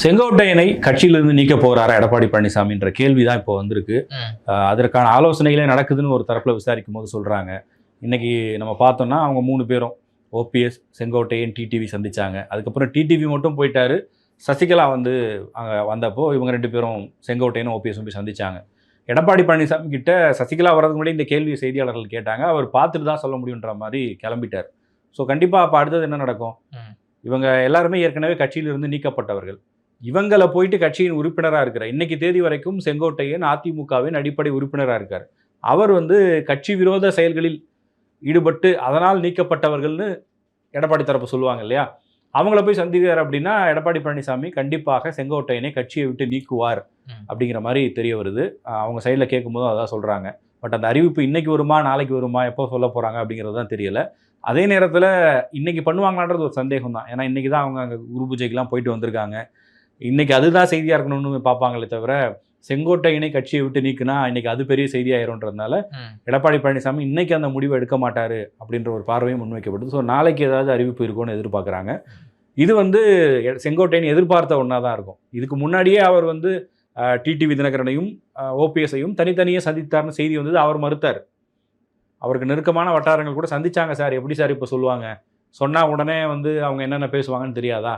செங்கோட்டையனை கட்சியிலிருந்து நீக்க போறாரா எடப்பாடி பழனிசாமின்ற கேள்வி தான் இப்போ வந்திருக்கு. அதற்கான ஆலோசனைகளே நடக்குதுன்னு ஒரு தரப்புல விசாரிக்கும் போது சொல்றாங்க. இன்னைக்கு நம்ம பார்த்தோம்னா அவங்க மூணு பேரும் ஓபிஎஸ் செங்கோட்டையன் டிடிவி சந்திச்சாங்க. அதுக்கப்புறம் டிடிவி மட்டும் போயிட்டாரு. சசிகலா வந்து அங்கே வந்தப்போ இவங்க ரெண்டு பேரும் செங்கோட்டையனும் ஓபிஎஸும் போய் சந்திச்சாங்க. எடப்பாடி பழனிசாமி கிட்ட சசிகலா வரதுக்கு முன்னாடி இந்த கேள்வி செய்தியாளர்கள் கேட்டாங்க. அவர் பார்த்துட்டு தான் சொல்ல முடியுன்ற மாதிரி கிளம்பிட்டார். ஸோ கண்டிப்பாக அப்போ அடுத்தது என்ன நடக்கும். இவங்க எல்லாருமே ஏற்கனவே கட்சியிலிருந்து நீக்கப்பட்டவர்கள். இவங்களை போயிட்டு கட்சியின் உறுப்பினராக இருக்கிற இன்னைக்கு தேதி வரைக்கும் செங்கோட்டையன் அதிமுகவின் அடிப்படை உறுப்பினராக இருக்கார். அவர் வந்து கட்சி விரோத செயல்களில் ஈடுபட்டு அதனால் நீக்கப்பட்டவர்கள்னு எடப்பாடி தரப்பு சொல்லுவாங்க இல்லையா? அவங்கள போய் சந்திக்கிறார் அப்படின்னா எடப்பாடி பழனிசாமி கண்டிப்பாக செங்கோட்டையனை கட்சியை விட்டு நீக்குவார். அப்படிங்கிற மாதிரி தெரிய வருது. அவங்க சைடில் கேட்கும்போது அதான் சொல்கிறாங்க பட் அந்த அறிவிப்பு இன்னைக்கு வருமா நாளைக்கு வருமா எப்போ சொல்ல போகிறாங்க அப்படிங்கிறது தான் தெரியல. அதே நேரத்தில் இன்னைக்கு பண்ணுவாங்களான்றது ஒரு சந்தேகம் தான் ஏன்னா இன்னைக்கு தான் அவங்க அங்கே குரு பூஜைக்கெல்லாம் போயிட்டு வந்திருக்காங்க. இன்னைக்கு அதுதான் செய்தியாக இருக்கணும்னு பார்ப்பாங்களே தவிர செங்கோட்டையினை கட்சியை விட்டு நீக்குனா இன்னைக்கு அது பெரிய செய்தியாயிரும்ன்றதுனால ம். எடப்பாடி பழனிசாமி இன்னைக்கு அந்த முடிவை எடுக்க மாட்டாரு அப்படின்ற ஒரு பார்வையும் முன்வைக்கப்படுது. ஸோ நாளைக்கு ஏதாவது அறிவிப்பு இருக்கும்னு எதிர்பார்க்குறாங்க. இது வந்து செங்கோட்டையன் எதிர்பார்த்த ஒன்றா தான் இருக்கும். இதுக்கு முன்னாடியே அவர் வந்து டிடிவி தினகரனையும் ஓபிஎஸ்ஐயும் தனித்தனியே சந்தித்தார்னு செய்தி வந்தது அவர் மறுத்தார். அவருக்கு நெருக்கமான வட்டாரங்கள் கூட சந்திச்சாங்க சார். எப்படி சார் இப்போ சொல்லுவாங்க? சொன்னால் உடனே வந்து அவங்க என்னென்ன பேசுவாங்கன்னு தெரியாதா?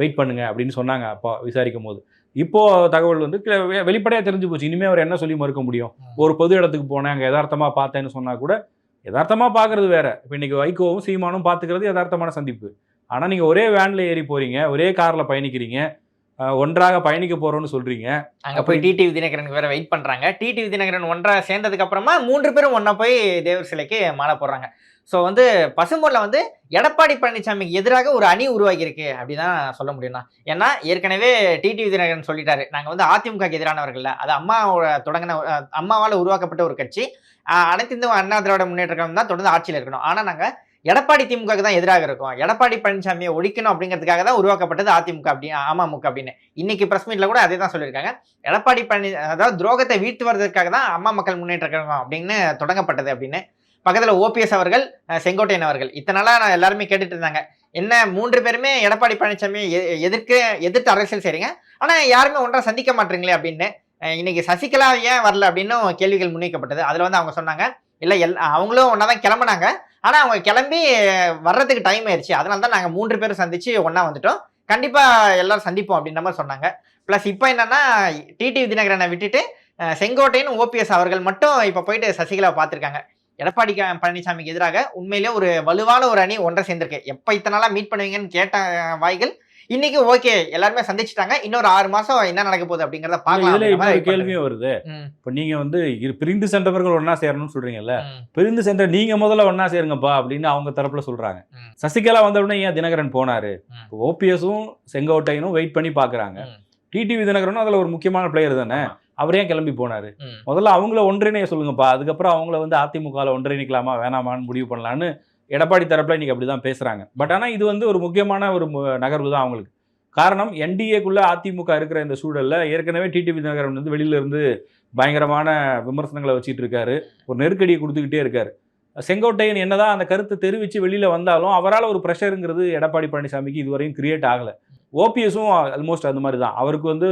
வெயிட் பண்ணுங்க அப்படின்னு சொன்னாங்க அப்போ விசாரிக்கும் போது இப்போ தகவல் வந்து வெளிப்படையாக தெரிஞ்சு போச்சு. இனிமேல் அவர் என்ன சொல்லி மறுக்க முடியும்? ஒரு பொது இடத்துக்கு போனேன் அங்கே யதார்த்தமாக பார்த்தேன்னு சொன்னால் கூட யதார்த்தமாக பார்க்கறது வேற. இப்போ இன்னைக்கு வைகோவும் சீமானும் பார்த்துக்கிறது யதார்த்தமான சந்திப்பு. ஆனால் நீங்கள் ஒரே வேனில் ஏறி போகிறீங்க ஒரே காரில் பயணிக்கிறீங்க ஒன்றாக பயணிக்க போகிறோன்னு சொல்கிறீங்க அங்க போய் டிடிவி தினகரனுக்கு வேற வெயிட் பண்றாங்க. டிடிவி தினகரன் ஒன்றா சேர்ந்ததுக்கு அப்புறமா மூன்று பேரும் ஒண்ணா போய் தேவர் சிலைக்கு மாலை போடுறாங்க. ஸோ வந்து பசும்பொருளை வந்து எடப்பாடி பழனிசாமிக்கு எதிராக ஒரு அணி உருவாகியிருக்கு அப்படிதான் சொல்ல முடியும்னா. ஏன்னா ஏற்கனவே டிடி தினகரன் சொல்லிட்டாரு. நாங்கள் வந்து அதிமுகக்கு எதிரானவர்கள் அது அம்மாவோட தொடங்கின அம்மாவால் உருவாக்கப்பட்ட ஒரு கட்சி. அனைத்து இந்து அண்ணா திராவிட முன்னேற்ற கழகம் தான் தொடர்ந்து ஆட்சியில் இருக்கணும். ஆனால் நாங்கள் எடப்பாடி திமுகக்கு தான் எதிராக இருக்கோம். எடப்பாடி பழனிசாமியை ஒழிக்கணும் அப்படிங்கிறதுக்காக தான் உருவாக்கப்பட்டது அதிமுக அப்படி அமமுக அப்படின்னு. இன்னைக்கு பிரஸ் மீட்ல கூட அதே தான் சொல்லியிருக்காங்க. எடப்பாடி பழனி அதாவது துரோகத்தை வீழ்த்துவதற்காக தான் அம்மா மக்கள் முன்னேற்ற கழகம் அப்படின்னு தொடங்கப்பட்டது அப்படின்னு பக்கத்தில் ஓபிஎஸ் அவர்கள் செங்கோட்டையன் அவர்கள். இத்தனை நான் எல்லாருமே கேட்டுட்டு இருந்தாங்க என்ன மூன்று பேருமே எடப்பாடி பழனிசாமி எ- எதிர்க்க எதிர்த்து அரசியல் செய்றீங்க. ஆனால் யாருமே ஒன்றா சந்திக்க மாட்டீங்களே அப்படின்னு. இன்னைக்கு சசிகலா ஏன் வரல அப்படின்னு கேள்விகள் முன்வைக்கப்பட்டது. அதில் வந்து அவங்க சொன்னாங்க இல்லை எல் அவங்களும் ஒன்றா தான் கிளம்புனாங்க. ஆனால் அவங்க கிளம்பி வர்றதுக்கு டைம் ஆயிடுச்சு அதனால தான் நாங்கள் மூன்று பேரும் சந்திச்சு ஒன்றா வந்துட்டோம். கண்டிப்பாக எல்லாரும் சந்திப்போம் அப்படின்ற மாதிரி சொன்னாங்க. ப்ளஸ் இப்போ என்னென்னா டிடி தினகரனை விட்டுட்டு செங்கோட்டையன் ஓபிஎஸ் அவர்கள் மட்டும் இப்போ போயிட்டு சசிகலாவை பார்த்துருக்காங்க. எடப்பாடி பழனிசாமிக்கு எதிராக உண்மையிலே ஒரு வலுவான ஒரு அணி ஒன்றை சேர்ந்திருக்கு. எப்போ இத்தனை நாளா மீட் பண்ணுவீங்கன்னு கேட்ட வாய்கள் இன்னைக்கு ஓகே எல்லாருமே சந்திச்சுட்டாங்க. இன்னொரு ஆறு மாசம் என்ன நடக்க போகுது அப்படிங்கறத ஒரு கேள்வியும் வருது. இப்போ நீங்கள் வந்து பிரிந்து சென்றவர்கள் ஒன்றா சேரணும்னு சொல்கிறீங்கல்ல ம், பிரிந்து சென்ற நீங்கள் முதல்ல ஒன்றா சேருங்கப்பா அப்படின்னு அவங்க தரப்புல சொல்கிறாங்க ம். சசிகலா வந்த உடனே ஏன் தினகரன் போனாரு. ஓபிஎஸும் செங்கோட்டையனும் வெயிட் பண்ணி பார்க்குறாங்க. ம். டிடிவி தினகரனும் அதில் ஒரு முக்கியமான பிளேயர் தானே. அவர் ஏன் கிளம்பி போனாரு. முதல்ல அவங்கள ஒன்றிணைய சொல்லுங்கப்பா. அதுக்கப்புறம் அவங்கள வந்து அதிமுகவில் ஒன்றிணைக்கலாமா வேணாமான்னு முடிவு பண்ணலான்னு எடப்பாடி தரப்புல இன்னைக்கு அப்படி தான் பேசுகிறாங்க பட் ஆனால் இது வந்து ஒரு முக்கியமான ஒரு நகர்வு தான் அவங்களுக்கு. காரணம் என்டிஏக்குள்ளே அதிமுக இருக்கிற இந்த சூழல்ல ஏற்கனவே டிடிவி தினகரன் வந்து வெளியில இருந்து பயங்கரமான விமர்சனங்களை வச்சிட்டு இருக்காரு. ஒரு நெருக்கடியை கொடுத்துக்கிட்டே இருக்காரு. செங்கோட்டையன் என்னதான் அந்த கருத்தை தெரிவித்து வெளியில் வந்தாலும் அவரால் ஒரு ப்ரெஷருங்கிறது எடப்பாடி பழனிசாமிக்கு இதுவரையும் கிரியேட் ஆகலை. ஓபிஎஸும் ஆல்மோஸ்ட் அந்த மாதிரி தான். அவருக்கு வந்து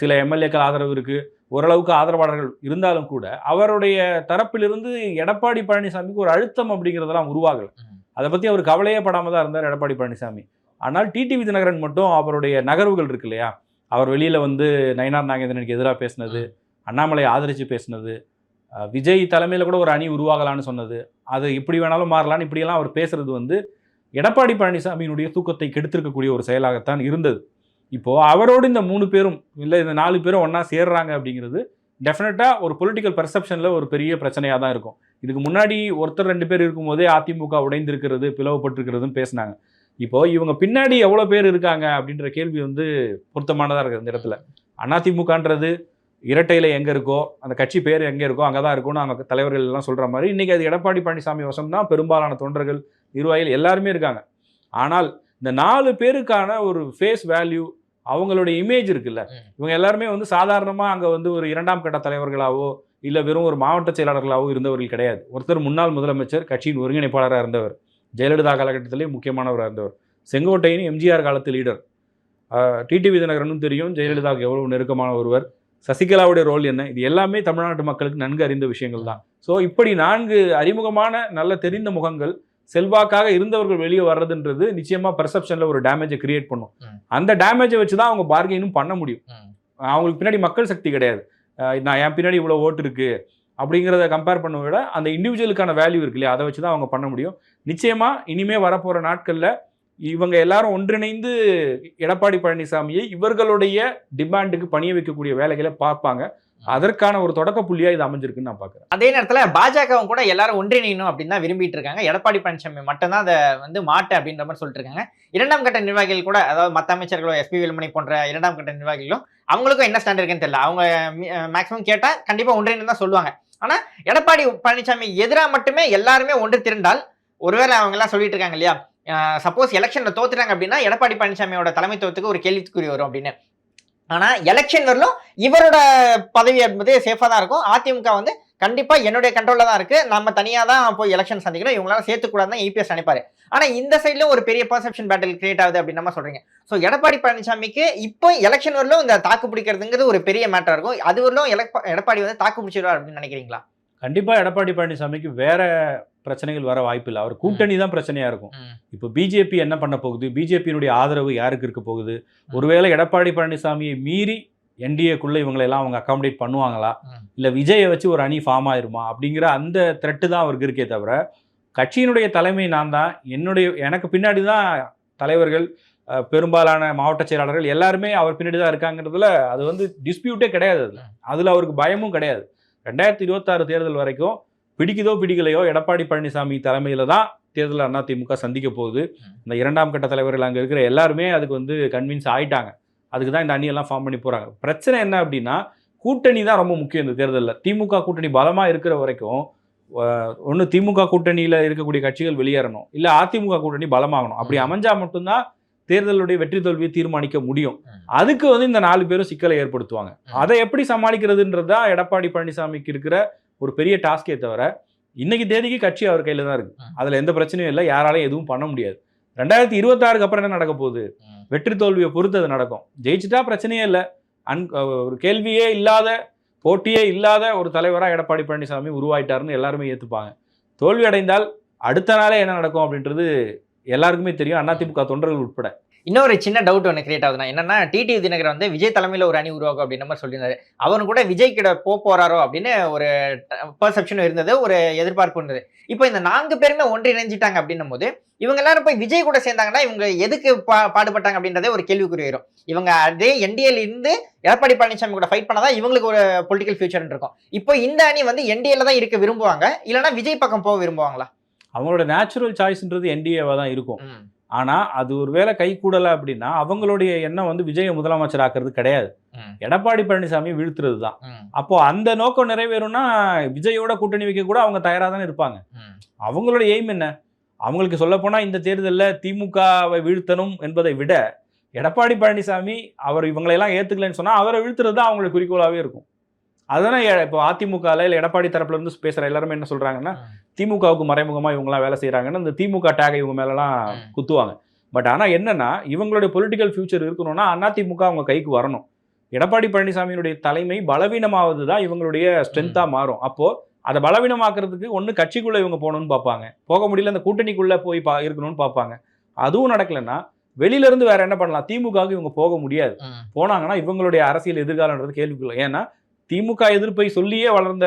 சில எம்எல்ஏக்கள் ஆதரவு இருக்குது ஓரளவுக்கு ஆதரவாளர்கள் இருந்தாலும் கூட அவருடைய தரப்பிலிருந்து எடப்பாடி பழனிசாமிக்கு ஒரு அழுத்தம் அப்படிங்கிறதெல்லாம் உருவாகலை. அதை பற்றி அவர் கவலையே படாமல் தான் இருந்தார் எடப்பாடி பழனிசாமி. ஆனால் டிடிவி தினகரன் மட்டும் அவருடைய நகர்வுகள் இருக்கு இல்லையா? அவர் வெளியில் வந்து நயனார் நாகேந்திரனுக்கு எதிராக பேசினது அண்ணாமலை ஆதரித்து பேசினது விஜய் தலைமையில் கூட ஒரு அணி உருவாகலான்னு சொன்னது. அது இப்படி வேணாலும் மாறலான்னு இப்படியெல்லாம் அவர் பேசுறது வந்து எடப்பாடி பழனிசாமியினுடைய தூக்கத்தை கெடுத்திருக்கக்கூடிய ஒரு செயலாகத்தான் இருந்தது. இப்போது அவரோடு இந்த மூணு பேரும் இல்லை இந்த நாலு பேரும் ஒன்றா சேர்றாங்க அப்படிங்கிறது டெஃபினட்டாக ஒரு பொலிட்டிக்கல் பெர்செப்ஷனில் ஒரு பெரிய பிரச்சனையாக தான் இருக்கும். இதுக்கு முன்னாடி ஒருத்தர் ரெண்டு பேர் இருக்கும்போதே அதிமுக உடைந்திருக்கிறது பிளவுபட்டிருக்கிறதுன்னு பேசினாங்க. இப்போது இவங்க பின்னாடி எவ்வளோ பேர் இருக்காங்க அப்படின்ற கேள்வி வந்து பொருத்தமானதாக இருக்குது இந்த இடத்துல. அதிமுகன்றது இரட்டையில் எங்கே இருக்கோ அந்த கட்சி பேர் எங்கே இருக்கோ அங்கே தான் இருக்கும்னு அங்கே தலைவர்கள் எல்லாம் சொல்கிற மாதிரி இன்றைக்கி அது எடப்பாடி பழனிசாமி வசம் தான் பெரும்பாலான தொண்டர்கள் நிர்வாகிகள் எல்லாருமே இருக்காங்க. ஆனால் இந்த நாலு பேருக்கான ஒரு ஃபேஸ் வேல்யூ அவங்களுடைய இமேஜ் இருக்குல்ல. இவங்க எல்லாருமே வந்து சாதாரணமாக அங்கே வந்து ஒரு இரண்டாம் கட்ட தலைவர்களாவோ இல்லை வெறும் ஒரு மாவட்ட செயலாளர்களாகவோ இருந்தவர்கள் கிடையாது. ஒருத்தர் முன்னாள் முதலமைச்சர் கட்சியின் ஒருங்கிணைப்பாளராக இருந்தவர். ஜெயலலிதா காலகட்டத்திலே முக்கியமானவராக இருந்தவர். செங்கோட்டையின் எம்ஜிஆர் காலத்து லீடர் டிடிவி தினகரனும் தெரியும். ஜெயலலிதாவுக்கு எவ்வளவு நெருக்கமான ஒருவர். சசிகலாவுடைய ரோல் என்ன? இது எல்லாமே தமிழ்நாட்டு மக்களுக்கு நன்கு அறிந்த விஷயங்கள் தான் ஸோ இப்படி நான்கு அறிமுகமான நல்ல தெரிந்த முகங்கள் செல்வாக்காக இருந்தவர்கள் வெளியே வர்றதுன்றது நிச்சயமா பெர்செப்ஷன்ல ஒரு டேமேஜை கிரியேட் பண்ணும். அந்த டேமேஜை வச்சு தான் அவங்க பார்கெயினும் பண்ண முடியும். அவங்களுக்கு பின்னாடி மக்கள் சக்தி கிடையாது. நான் என் பின்னாடி இவ்வளோ ஓட்டு இருக்கு அப்படிங்கிறத கம்பேர் பண்ண விட அந்த இண்டிவிஜுவலுக்கான வேல்யூ இருக்கு இல்லையா? அதை வச்சு தான் அவங்க பண்ண முடியும். நிச்சயமா இனிமே வரப்போற நாட்கள்ல இவங்க எல்லாரும் ஒன்றிணைந்து எடப்பாடி பழனிசாமியை இவர்களுடைய டிமாண்டுக்கு பணிய வைக்கக்கூடிய வேலைகளை பார்ப்பாங்க. அதற்கான ஒரு தொடக்க புள்ளியா இது அமைஞ்சிருக்குன்னு நான் பார்க்குறேன் அதே நேரத்துல பாஜகவும் கூட எல்லாரும் ஒன்றிணையணும் அப்படின்னு தான் விரும்பிட்டு இருக்காங்க. எடப்பாடி பழனிசாமி மட்டும்தான் அதை வந்து மாட்டு அப்படின்ற மாதிரி சொல்லிட்டு இருக்காங்க. இரண்டாம் கட்ட நிர்வாகிகள் கூட அதாவது மத்த அமைச்சர்களோ எஸ்பி வேலுமணி போன்ற இரண்டாம் கட்ட நிர்வாகிகளும் அவங்களுக்கும் என்ன ஸ்டாண்ட் இருக்குன்னு தெரியல. அவங்க மேக்ஸிமம் கேட்டா கண்டிப்பா ஒன்றிணைந்து தான் சொல்லுவாங்க. ஆனா எடப்பாடி பழனிசாமி எதிராக மட்டுமே எல்லாருமே ஒன்று திரண்டால் ஒருவேளை அவங்க எல்லாம் சொல்லிட்டு இருக்காங்க இல்லையா? சப்போஸ் எலெக்ஷனில் தோத்துறாங்க அப்படின்னா எடப்பாடி பழனிசாமியோட தலைமைத்துவத்துக்கு ஒரு கேள்விக்குறி வரும் அப்படின்னு. ஆனால் எலெக்ஷன் வரலும் இவரோட பதவி என்பது சேஃபாக தான் இருக்கும். அதிமுக வந்து கண்டிப்பாக என்னுடைய கண்ட்ரோலில் தான் இருக்குது நம்ம தனியாக தான் போய் எலெக்ஷன் சந்திக்கணும். இவங்களால சேர்த்துக்கூடாதுன்னு இபிஎஸ் நினைப்பாரு. ஆனால் இந்த சைடில் ஒரு பெரிய பர்செப்ஷன் பேட்டில் கிரியேட் ஆகுது அப்படின்னு நம்ம சொல்கிறீங்க ஸோ எடப்பாடி பழனிசாமிக்கு இப்போ எலெக்ஷன் வரலும் இந்த தாக்கு பிடிக்கிறதுங்கிறது ஒரு பெரிய மேட்டரா இருக்கும். அது வரலும் எடப்பாடி வந்து தாக்கு பிடிச்சிருவார் அப்படின்னு நினைக்கிறீங்களா? கண்டிப்பாக எடப்பாடி பழனிசாமிக்கு வேற பிரச்சனைகள் வர வாய்ப்பு இல்லை. அவர் கூட்டணி தான் பிரச்சனையா இருக்கும். இப்போ பிஜேபி என்ன பண்ண போகுது? பிஜேபியினுடைய ஆதரவு யாருக்கு இருக்க போகுது? ஒருவேளை எடப்பாடி பழனிசாமியை மீறி என்டிஏக்குள்ள இவங்களை எல்லாம் அவங்க அகாமடேட் பண்ணுவாங்களா. இல்ல விஜயை வச்சு ஒரு அணி ஃபார்ம் ஆயிருமா? அப்படிங்கிற அந்த த்ரெட்டு தான் அவருக்கு இருக்கே தவிர கட்சியினுடைய தலைமை நான் தான். என்னுடைய எனக்கு பின்னாடி தான் தலைவர்கள் பெரும்பாலான மாவட்ட செயலாளர்கள் எல்லாருமே அவர் பின்னாடி தான் இருக்காங்கிறதுல அது வந்து டிஸ்பியூட்டே கிடையாது அதுல. அதுல அவருக்கு பயமும் கிடையாது. ரெண்டாயிரத்தி இருபத்தாறு தேர்தல் வரைக்கும் பிடிக்குதோ பிடிக்கலையோ எடப்பாடி பழனிசாமி தலைமையில தான் தேர்தல் அதிமுக சந்திக்க போகுது. இந்த இரண்டாம் கட்ட தலைவர்கள் அங்கே இருக்கிற எல்லாருமே அதுக்கு வந்து கன்வின்ஸ் ஆயிட்டாங்க. அதுக்கு தான் இந்த அணியெல்லாம் ஃபார்ம் பண்ணி போகிறாங்க பிரச்சனை என்ன அப்படின்னா கூட்டணி தான் ரொம்ப முக்கியம் இந்த தேர்தலில். திமுக கூட்டணி பலமாக இருக்கிற வரைக்கும் ஒன்று திமுக கூட்டணியில் இருக்கக்கூடிய கட்சிகள் வெளியேறணும். இல்லை அதிமுக கூட்டணி பலமாகணும். அப்படி ம். அமைஞ்சா மட்டும்தான் தேர்தலுடைய வெற்றி தோல்வியை தீர்மானிக்க முடியும். அதுக்கு வந்து இந்த நாலு பேரும் சிக்கலை ஏற்படுத்துவாங்க. அதை எப்படி சமாளிக்கிறதுன்றது தான் எடப்பாடி பழனிசாமிக்கு இருக்கிற ஒரு பெரிய டாஸ்கே தவிர இன்னைக்கு தேதிக்கு கட்சி அவர் கையில் தான் இருக்கு. அதில் எந்த பிரச்சனையும் இல்லை யாராலையும் எதுவும் பண்ண முடியாது. ரெண்டாயிரத்தி இருபத்தாறுக்கு அப்புறம் என்ன நடக்க போகுது? வெற்றி தோல்வியை பொறுத்து அது நடக்கும். ஜெயிச்சுட்டா பிரச்சனையே இல்லை. அன் ஒரு கேள்வியே இல்லாத போட்டியே இல்லாத ஒரு தலைவராக எடப்பாடி பழனிசாமி உருவாயிட்டாருன்னு எல்லாருமே ஏற்றுப்பாங்க தோல்வி அடைந்தால் அடுத்த நாளே என்ன நடக்கும் அப்படின்றது எல்லாருக்குமே தெரியும். அதிமுக தொண்டர்கள் உட்பட. இன்னொரு சின்ன டவுட் ஒன்று கிரியேட் ஆகுதுன்னா என்னன்னா டிடி தினகரன் வந்து விஜய் தலைமையில ஒரு அணி உருவாக்கும் அப்படின்ற மாதிரி சொல்லியிருந்தாரு. அவரு கூட விஜய் கிட்ட போக போறாரோ அப்படின்னு ஒரு பர்செப்ஷன் இருந்தது ஒரு எதிர்பார்ப்பு இருந்தது. இப்போ இந்த நான்கு பேருமே ஒன்றிணைஞ்சிட்டாங்க அப்படின்னும் போது இவங்க எல்லாரும் போய் விஜய் கூட சேர்ந்தாங்கன்னா இவங்க எதுக்கு பா பாடுபட்டாங்க அப்படின்றதே ஒரு கேள்விக்குறி வரும். இவங்க அதே என்டிஏல இருந்து எடப்பாடி பழனிசாமி கூட ஃபைட் பண்ணாதான் இவங்களுக்கு ஒரு பொலிட்டிக்கல் ஃபியூச்சர் இருக்கும். இப்போ இந்த அணி வந்து என்டிஏல தான் இருக்க விரும்புவாங்க இல்லைன்னா விஜய் பக்கம் போக விரும்புவாங்களா? அவங்களோட நேச்சுரல் சாய்ஸ்ன்றது என்டிஏவாக தான் இருக்கும். ஆனால் அது ஒரு வேளை கை கூடலை அப்படின்னா அவங்களுடைய எண்ணம் வந்து விஜயை முதலமைச்சர் ஆக்குறது கிடையாது எடப்பாடி பழனிசாமி வீழ்த்துறது தான். அப்போ அந்த நோக்கம் நிறைவேறும்னா விஜயோட கூட்டணி வைக்க கூட அவங்க தயாராக தானே இருப்பாங்க. அவங்களோட எய்ம் என்ன? அவங்களுக்கு சொல்லப்போனால் இந்த தேர்தலில் திமுகவை வீழ்த்தணும் என்பதை விட எடப்பாடி பழனிசாமி அவர் இவங்களையெல்லாம் ஏற்றுக்கலன்னு சொன்னால் அவரை வீழ்த்துறது தான் அவங்களுக்கு குறிக்கோளாகவே இருக்கும். அதுதானே இப்போ அதிமுகவில் இல்லை எடப்பாடி தரப்புல இருந்து பேசுகிற எல்லாருமே என்ன சொல்கிறாங்கன்னா. திமுகவுக்கு மறைமுகமாக இவங்களாம் வேலை செய்கிறாங்கன்னு இந்த திமுக டேகை இவங்க மேலெல்லாம் ம். குத்துவாங்க. பட் ஆனால் என்னன்னா இவங்களுடைய பொலிட்டிக்கல் ஃபியூச்சர் இருக்கணும்னா அதிமுக அவங்க கைக்கு வரணும். எடப்பாடி பழனிசாமியினுடைய தலைமை பலவீனமாவது தான் இவங்களுடைய ஸ்ட்ரென்த்தாக மாறும். அப்போ அதை பலவீனமாக்குறதுக்கு ஒன்று கட்சிக்குள்ளே இவங்க போகணும்னு பார்ப்பாங்க. போக முடியல அந்த கூட்டணிக்குள்ளே போய் பா இருக்கணும்னு பார்ப்பாங்க. அதுவும் நடக்கலைன்னா வெளியில இருந்து வேற என்ன பண்ணலாம்? திமுகவுக்கு இவங்க போக முடியாது. போனாங்கன்னா இவங்களுடைய அரசியல் எதிர்காலன்றது கேள்விக்குள்ள. ஏன்னா திமுக எதிர்ப்பை சொல்லியே வளர்ந்த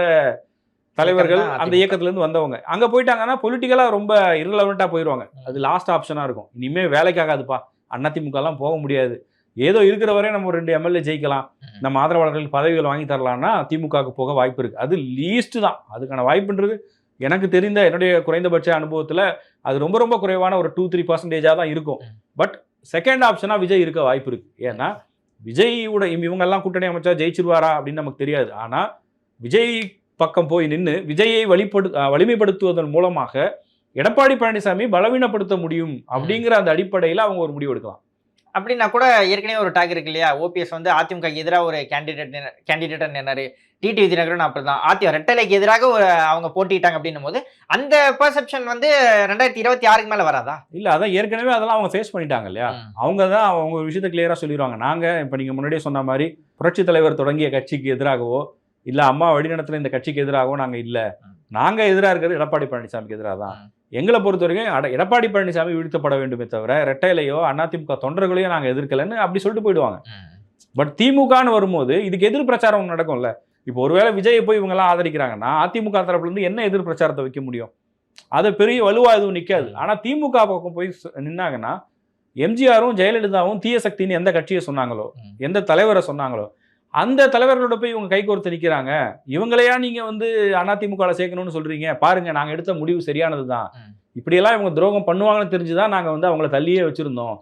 தலைவர்கள் அந்த அதிமுக. இயக்கத்துல இருந்து வந்தவங்க. அங்க போயிட்டாங்கன்னா பொலிட்டிக்கலா ரொம்ப இரலவெண்டா போயிடுவாங்க. அது லாஸ்ட் ஆப்ஷனா இருக்கும். இனிமே வேலைக்காகாதுப்பா. அதிமுக எல்லாம் போக முடியாது. ஏதோ இருக்கிற வரை நம்ம ரெண்டு எம்எல்ஏ ஜெயிக்கலாம். நம்ம ஆதரவாளர்களுக்கு பதவிகள் வாங்கி தரலாம்னா திமுகவுக்கு போக வாய்ப்பு இருக்கு. அது லீஸ்ட் தான். அதுக்கான வாய்ப்புன்றது எனக்கு தெரிந்த என்னுடைய குறைந்தபட்ச அனுபவத்துல அது ரொம்ப ரொம்ப குறைவான ஒரு டூ த்ரீ பர்சன்டேஜாக தான் இருக்கும். பட் செகண்ட் ஆப்ஷனா விஜய் இருக்க வாய்ப்பு இருக்கு. ஏன்னா விஜயோட இவங்கெல்லாம் கூட்டணி அமைச்சா ஜெயிச்சிருவாரா அப்படின்னு நமக்கு தெரியாது. ஆனால் விஜய் பக்கம் போய் நின்று விஜயை வழிபடு வலிமைப்படுத்துவதன் மூலமாக எடப்பாடி பழனிசாமி பலவீனப்படுத்த முடியும் அப்படிங்கிற அந்த அடிப்படையில் அவங்க ஒரு முடிவு எடுக்கலாம். அப்படின்னா கூட ஏற்கனவே ஒரு டாக் இருக்கு இல்லையா? ஓபிஎஸ் வந்து அதிமுக எதிராக ஒரு கேண்டிடேட் கேண்டிடேட்டாக நின்னாரு. டிடி விதிநகரன் அப்படிதான். அதிமுக ரெட்டலைக்கு எதிராக ஒரு அவங்க போட்டிட்டாங்க அப்படின்னும் போது அந்த பெர்செப்ஷன் வந்து ரெண்டாயிரத்தி இருபத்தி ஆறுக்கு மேல வராதா? இல்ல அதான் ஏற்கனவே அதெல்லாம் அவங்க ஃபேஸ் பண்ணிட்டாங்க இல்லையா. அவங்க தான் அவங்க ஒரு விஷயத்தை கிளியரா சொல்லிடுவாங்க நாங்க இப்ப நீங்க முன்னாடியே சொன்ன மாதிரி புரட்சி தலைவர் தொடங்கிய கட்சிக்கு எதிராகவோ இல்ல அம்மா வழிநடத்துல இந்த கட்சிக்கு எதிராகவோ நாங்க இல்ல. ம். நாங்க எதிரா இருக்கிறது எடப்பாடி பழனிசாமிக்கு எதிராக தான். எங்களை பொறுத்த வரைக்கும் அட- எடப்பாடி பழனிசாமி வீழ்த்தப்பட வேண்டுமே தவிர ரெட்டையிலையோ அதிமுக தொண்டர்களையோ நாங்க எதிர்க்கலன்னு அப்படி சொல்லிட்டு போயிடுவாங்க. பட் திமுகன்னு வரும்போது இதுக்கு எதிர் பிரச்சாரம் நடக்கும்ல. இப்போ ஒருவேளை விஜயை போய் இவங்க எல்லாம் ஆதரிக்கிறாங்கன்னா அதிமுக தரப்புல இருந்து என்ன எதிர் பிரச்சாரத்தை வைக்க முடியும்? அது பெரிய வலுவா எதுவும் நிக்காது. ஆனா திமுக பக்கம் போய் நின்னாங்கன்னா எம்ஜிஆரும் ஜெயலலிதாவும் தீய சக்தின்னு எந்த கட்சியை சொன்னாங்களோ. எந்த தலைவரை சொன்னாங்களோ அந்த தலைவர்களோட போய் இவங்க கைகோர்த்து நிக்கிறாங்க. இவங்களையா நீங்க வந்து அதிமுக சேர்க்கணும்னு சொல்றீங்க? பாருங்க நாங்க எடுத்த முடிவு சரியானதுதான். ம். இப்படியெல்லாம் இவங்க துரோகம் பண்ணுவாங்கன்னு தெரிஞ்சுதான் நாங்க வந்து அவங்கள தள்ளியே வச்சிருந்தோம்.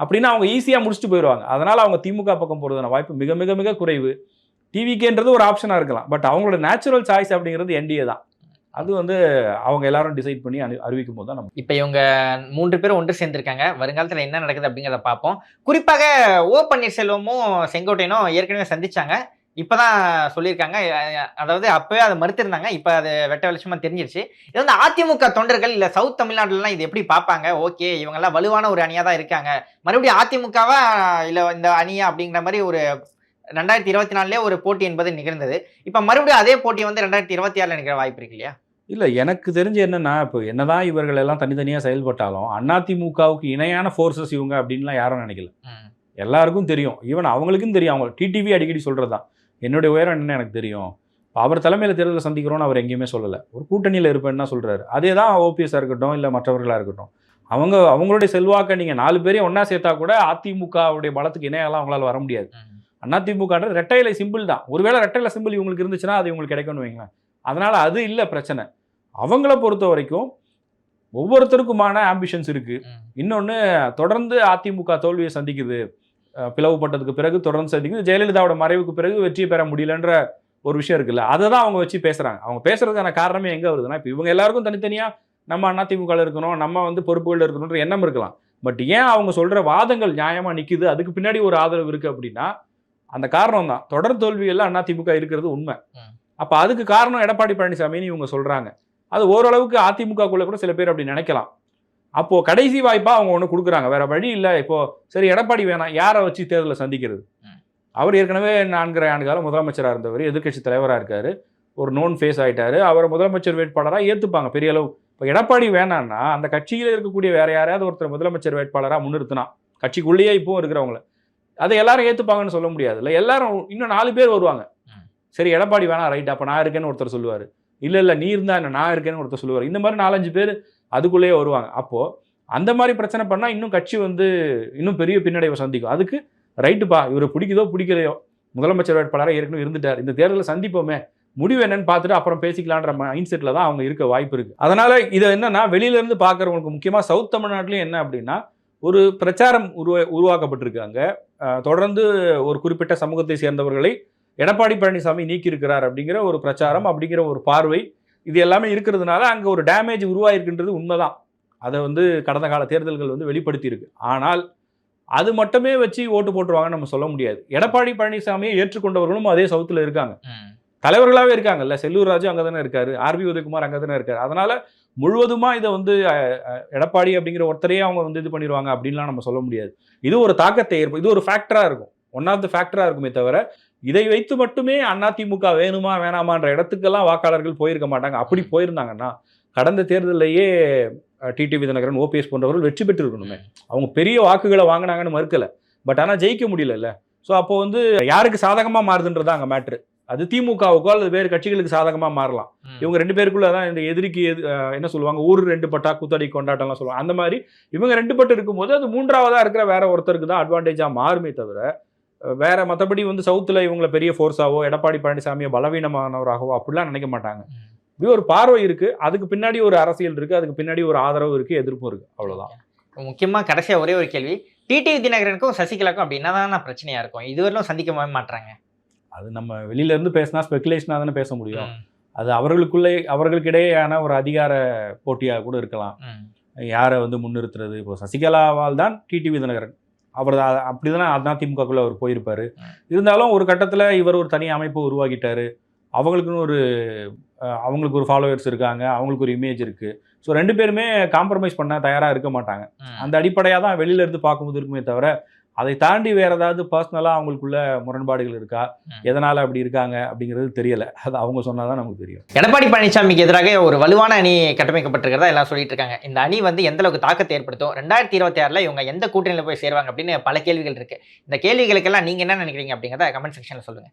அப்படின்னா அவங்க ஈஸியா முடிச்சுட்டு போயிடுவாங்க அதனால அவங்க திமுக பக்கம் போறதுன வாய்ப்பு மிக மிக மிக குறைவு. டிவிக்கேன்றது ஒரு ஆப்ஷனாக இருக்கலாம். பட் அவங்களோட நேச்சுரல் சாய்ஸ் அப்படிங்கிறது என்டிஏ தான். அது வந்து அவங்க எல்லாரும் டிசைட் பண்ணி அனு- அறிவிக்கும் போது தான் நம்ம இப்போ இவங்க மூன்று பேரும் ஒன்று சேர்ந்திருக்காங்க. வருங்காலத்தில் என்ன நடக்குது அப்படிங்கிறத பார்ப்போம். குறிப்பாக ஓ பன்னீர்செல்வமும் செங்கோட்டையனும் ஏற்கனவே சந்திச்சாங்க. இப்பதான் சொல்லியிருக்காங்க. அதாவது அப்போவே அதை மறுத்திருந்தாங்க. இப்போ அது வெட்ட வெளிச்சமாக தெரிஞ்சிருச்சு. இது வந்து அதிமுக தொண்டர்கள் இல்லை சவுத் தமிழ்நாட்டிலலாம் இது எப்படி பார்ப்பாங்க? ஓகே இவங்கெல்லாம் வலுவான ஒரு அணியாக தான் இருக்காங்க. மறுபடியும் அதிமுகவா இல்லை இந்த அணியா அப்படிங்கிற மாதிரி ஒரு ரெண்டாயிரத்தி இருபத்தி நாலுலயே ஒரு போட்டி என்பது நிகழ்ந்தது. இப்ப மறுபடியும் அதே போட்டி வந்து ரெண்டாயிரத்தி இருபத்தி ஆறுல நிகழ வாய்ப்பு இருக்கு இல்லையா? இல்ல எனக்கு தெரிஞ்சு என்னன்னா இப்போ என்னதான் இவர்கள் எல்லாம் தனித்தனியா செயல்பட்டாலும் அதிமுகவுக்கு இணையான ஃபோர்ஸஸ் இவங்க அப்படின்லாம் யாரும் நினைக்கல. எல்லாருக்கும் தெரியும். ஈவன் அவங்களுக்கும் தெரியும். அவங்க டிடிவி அடிக்கடி சொல்கிறது தான் என்னுடைய உயரம் என்ன எனக்கு தெரியும். அவர் தலைமையில் தேர்தலை சந்திக்கிறோன்னு அவர் எங்கேயுமே சொல்லலை. ஒரு கூட்டணியில் இருப்பேன்னு தான் சொல்கிறாரு அதே தான் ஓபிஎஸ்ஸாக இருக்கட்டும் இல்லை மற்றவர்களாக இருக்கட்டும். அவங்க அவங்களுடைய செல்வாக்கை நீங்கள் நாலு பேரையும் ஒன்றா சேர்த்தா கூட அதிமுகவுடைய பலத்துக்கு இணையெல்லாம் அவங்களால வர முடியாது. அதிமுகன்றது ரெட்டையிலை சிம்பிள் தான். ஒருவேளை ரெட்டையில சிம்பிள் இவங்களுக்கு இருந்துச்சுன்னா அது இவங்களுக்கு கிடைக்கும்னு வைங்களேன். அதனால அது இல்லை பிரச்சனை. அவங்கள பொறுத்த வரைக்கும் ஒவ்வொருத்தருக்குமான ஆம்பிஷன்ஸ் இருக்கு. இன்னொன்று தொடர்ந்து அதிமுக தோல்வியை சந்திக்குது. பிளவுபட்டதுக்கு பிறகு தொடர்ந்து சந்திக்குது. ஜெயலலிதாவோட மறைவுக்கு பிறகு வெற்றியை பெற முடியலன்ற ஒரு விஷயம் இருக்குல்ல அதை தான் அவங்க வச்சு பேசுறாங்க. அவங்க பேசுறதுக்கான காரணமே எங்க வருதுன்னா இப்போ இவங்க எல்லாருக்கும் தனித்தனியா நம்ம அதிமுகவில் இருக்கணும் நம்ம வந்து பொறுப்புகள் இருக்கணுன்ற எண்ணம் இருக்கலாம். பட் ஏன் அவங்க சொல்ற வாதங்கள் நியாயமா நிக்குது? அதுக்கு பின்னாடி ஒரு ஆதரவு இருக்கு அப்படின்னா அந்த காரணம் தான் தொடர் தோல்வியெல்லாம் அதிமுக இருக்கிறது உண்மை. அப்ப அதுக்கு காரணம் எடப்பாடி பழனிசாமின்னு இவங்க சொல்றாங்க. அது ஓரளவுக்கு அதிமுகக்குள்ள கூட சில பேர் அப்படி நினைக்கலாம். அப்போ கடைசி வாய்ப்பா அவங்க ஒன்று கொடுக்குறாங்க. வேற வழி இல்லை. இப்போ சரி எடப்பாடி வேணாம். யாரை வச்சு தேர்தலை சந்திக்கிறது. அவர் ஏற்கனவே நான்கரை ஆண்டு காலம் முதலமைச்சராக இருந்தவர் எதிர்க்கட்சி தலைவராக இருக்காரு. ஒரு நோன் ஃபேஸ் ஆயிட்டாரு. அவரை முதலமைச்சர் வேட்பாளராக ஏற்றுப்பாங்க பெரிய அளவு. இப்போ எடப்பாடி வேணான்னா அந்த கட்சியில் இருக்கக்கூடிய வேற யாரையாவது ஒருத்தர் முதலமைச்சர் வேட்பாளராக முன்னிறுத்தினா கட்சிக்குள்ளேயே இப்பவும் இருக்கிறவங்கள. அதை எல்லாரும் ஏற்றுப்பாங்கன்னு சொல்ல முடியாதுல்ல எல்லாரும் இன்னும் நாலு பேர் வருவாங்க. சரி எடப்பாடி வேணாம் ரைட் அப்போ நான் இருக்கேன்னு ஒருத்தர் சொல்லுவார். இல்லை இல்லை நீ இருந்தா என்ன நான் இருக்கேன்னு ஒருத்தர் சொல்லுவார். இந்த மாதிரி நாலஞ்சு பேர் அதுக்குள்ளேயே வருவாங்க. அப்போ அந்த மாதிரி பிரச்சனை பண்ணா இன்னும் கட்சி வந்து இன்னும் பெரிய பின்னடைவை சந்திக்கும். அதுக்கு ரைட்டுப்பா இவரை பிடிக்குதோ பிடிக்கலையோ முதலமைச்சர் வேட்பாளராக ஏற்கனவே இருந்துட்டார். இந்த தேர்தலில் சந்திப்போமே. முடிவு என்னன்னு பார்த்துட்டு அப்புறம் பேசிக்கலான்ற மைண்ட் செட்டில் தான் அவங்க இருக்க வாய்ப்பு இருக்கு. அதனால இது என்னன்னா வெளியில இருந்து பார்க்குறவங்களுக்கு முக்கியமாக சவுத் தமிழ்நாட்டிலையும் என்ன அப்படின்னா ஒரு பிரச்சாரம் உருவா உருவாக்கப்பட்டிருக்காங்க தொடர்ந்து ஒரு குறிப்பிட்ட சமூகத்தை சேர்ந்தவர்களை எடப்பாடி பழனிசாமி நீக்கியிருக்கிறார் அப்படிங்கிற ஒரு பிரச்சாரம் அப்படிங்கிற ஒரு பார்வை இது எல்லாமே இருக்கிறதுனால அங்கே ஒரு டேமேஜ் உருவாயிருக்குன்றது உண்மைதான். அதை வந்து கடந்த கால தேர்தல்கள் வந்து வெளிப்படுத்தி இருக்கு ஆனால் அது மட்டுமே வச்சு ஓட்டு போட்டுருவாங்கன்னு நம்ம சொல்ல முடியாது. எடப்பாடி பழனிசாமியை ஏற்றுக்கொண்டவர்களும் அதே சவுத்தில் இருக்காங்க. தலைவர்களாகவே இருக்காங்கல்ல. செல்லூர் ராஜு அங்கே தானே இருக்காரு ஆர்பி உதயகுமார் அங்கே தானே இருக்காரு. அதனால முழுவதுமா இதை வந்து எடப்பாடி அப்படிங்கிற ஒருத்தரையே அவங்க வந்து இது பண்ணிடுவாங்க அப்படின்லாம் நம்ம சொல்ல முடியாது. இது ஒரு தாக்கத்தை ஏற்படும் இது ஒரு ஃபேக்டரா இருக்கும். ஒன் ஆஃப் த ஃபேக்டரா இருக்குமே தவிர இதை வைத்து மட்டுமே அதிமுக வேணுமா வேணாமான்ற இடத்துக்கெல்லாம் வாக்காளர்கள் போயிருக்க மாட்டாங்க. அப்படி போயிருந்தாங்கன்னா கடந்த தேர்தலிலேயே டிடிவி தினகரன் ஓபிஎஸ் போன்றவர்கள் வெற்றி பெற்றிருக்கணுமே. அவங்க பெரிய வாக்குகளை வாங்கினாங்கன்னு மறுக்கல. பட் ஆனால் ஜெயிக்க முடியலல்ல. ஸோ அப்போ வந்து யாருக்கு சாதகமாக மாறுதுன்றது அங்கே மேட்ரு அது திமுகவுக்கோ அல்லது வேறு கட்சிகளுக்கு சாதகமாக மாறலாம். இவங்க ரெண்டு பேருக்குள்ள தான் இந்த எதிரிக்கு எது என்ன சொல்லுவாங்க ஊர் ரெண்டு பட்டா கூத்தடி கொண்டாட்டம்லாம் சொல்லுவாங்க. அந்த மாதிரி இவங்க ரெண்டு பட்டு இருக்கும்போது அது மூன்றாவதா இருக்கிற வேற ஒருத்தருக்கு தான் அட்வான்டேஜாக மாறுமே தவிர வேற மற்றபடி வந்து சவுத்தில் இவங்களை பெரிய ஃபோர்ஸாவோ எடப்பாடி பழனிசாமியை பலவீனமானவராகவோ அப்படிலாம் நினைக்க மாட்டாங்க. இப்படி ஒரு பார்வை இருக்கு அதுக்கு பின்னாடி ஒரு அரசியல் இருக்கு அதுக்கு பின்னாடி ஒரு ஆதரவு இருக்கு எதிர்ப்பும் இருக்கு. அவ்வளவுதான். முக்கியமா கடைசியா ஒரே ஒரு கேள்வி. டிடிவி தினகரனுக்கும் சசிகலாக்கும் அப்படி என்னதான் பிரச்சனையா இருக்கும்? இதுவரையிலும் சந்திக்கவே மாட்டாங்க அது நம்ம வெளியில இருந்து பேசினா ஸ்பெகுலேஷனாக தானே பேச முடியும். அது அவர்களுக்குள்ளே அவர்களுக்கிடையேயான ஒரு அதிகார போட்டியாக கூட இருக்கலாம். யாரை வந்து முன்னிறுத்துறது? இப்போ சசிகலாவால் தான் டிடிவி தினகரன் அவர் அ- அப்படிதானே அதிமுகக்குள்ள அவர் போயிருப்பாரு. இருந்தாலும் ஒரு கட்டத்துல இவர் ஒரு தனி அமைப்பு உருவாக்கிட்டாரு. அவங்களுக்குன்னு ஒரு அவங்களுக்கு ஒரு ஃபாலோவர்ஸ் இருக்காங்க. அவங்களுக்கு ஒரு இமேஜ் இருக்கு. ஸோ ரெண்டு பேருமே காம்ப்ரமைஸ் பண்ண தயாரா இருக்க மாட்டாங்க. அந்த அடிப்படையாக தான் வெளியில இருந்து பார்க்கும்போது இருக்குமே தவிர அதை தாண்டி வேற ஏதாவது பர்சனலாக அவங்களுக்குள்ள முரண்பாடுகள் இருக்கா. எதனால அப்படி இருக்காங்க? அப்படிங்கிறது தெரியல. அது அவங்க சொன்னாதான் நமக்கு தெரியும். எடப்பாடி பழனிசாமிக்கு எதிராக ஒரு வலுவான அணி கட்டமைக்கப்பட்டிருக்கிறதா எல்லாம் சொல்லிட்டு இருக்காங்க. இந்த அணி வந்து எந்த அளவுக்கு தாக்கத்தை ஏற்படுத்தும்? ரெண்டாயிரத்தி இருபத்தி ஆறுல இவங்க எந்த கூட்டணியில போய் சேருவாங்க அப்படின்னு பல கேள்விகள் இருக்கு. இந்த கேள்விகளுக்கெல்லாம் நீங்க என்ன நினைக்கிறீங்க அப்படிங்கிறத கமெண்ட் செக்ஷன்ல சொல்லுங்க.